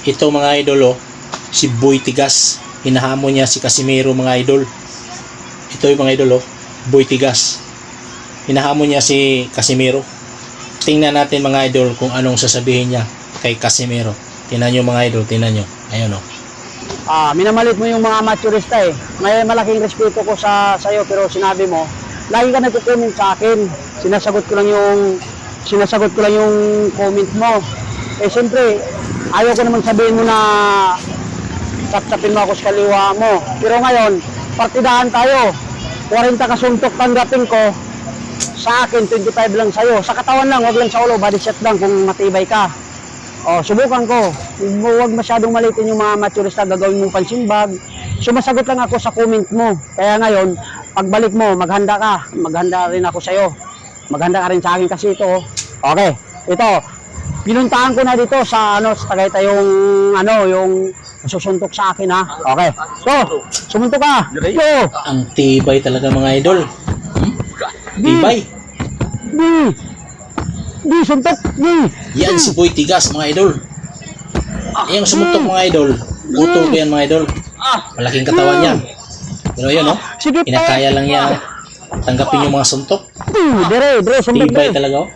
Ito mga idol oh, si Boy Tigas. Hinahamon niya si Casimiro mga idol. Ito yung mga idol oh, Boy Tigas. Hinahamon niya si Casimiro. Tingnan natin mga idol kung anong sasabihin niya kay Casimiro. Tingnan nyo mga idol, tingnan nyo. Ayun oh. Ah, minamalit mo yung mga maturista eh. May malaking respeto ko sa sa'yo pero sinabi mo, lagi ka nagko-comment sa akin. Sinasagot ko lang yung sinasagot ko lang yung comment mo. Eh siyempre, ayaw ko naman sabihin mo na taptapin mo ako sa kaliwa mo. Pero ngayon, partidahan tayo. 40 kasuntok tanggapin ko. Sa akin, 25 lang sa'yo. Sa katawan lang, wag lang sa ulo, body shot lang kung matibay ka. Oh, subukan ko. Huwag masyadong malitin yung mga maturista gagawin mong pansimbag. Sumasagot lang ako sa comment mo. Kaya ngayon, pagbalik mo, maghanda ka. Maghanda rin ako sa'yo. Maghanda ka rin sa akin kasi ito. oh. Okay, ito. Pinuntahan ko na dito sa ano, sa Tagaytay yung ano, yung susuntok sa akin ha. Okay. So, sumuntok ka. Yo. Ang tibay talaga mga idol. Hmm? Tibay. Di. Di suntok. Di. Yan si Boy Tigas mga idol. Yung sumutok mga idol. Puto ba yan mga idol? Malaking katawan niya. Pero yun pa. kinakaya lang niya tanggapin yung mga suntok. Di, dire, dire, suntok. Tibay talaga oh.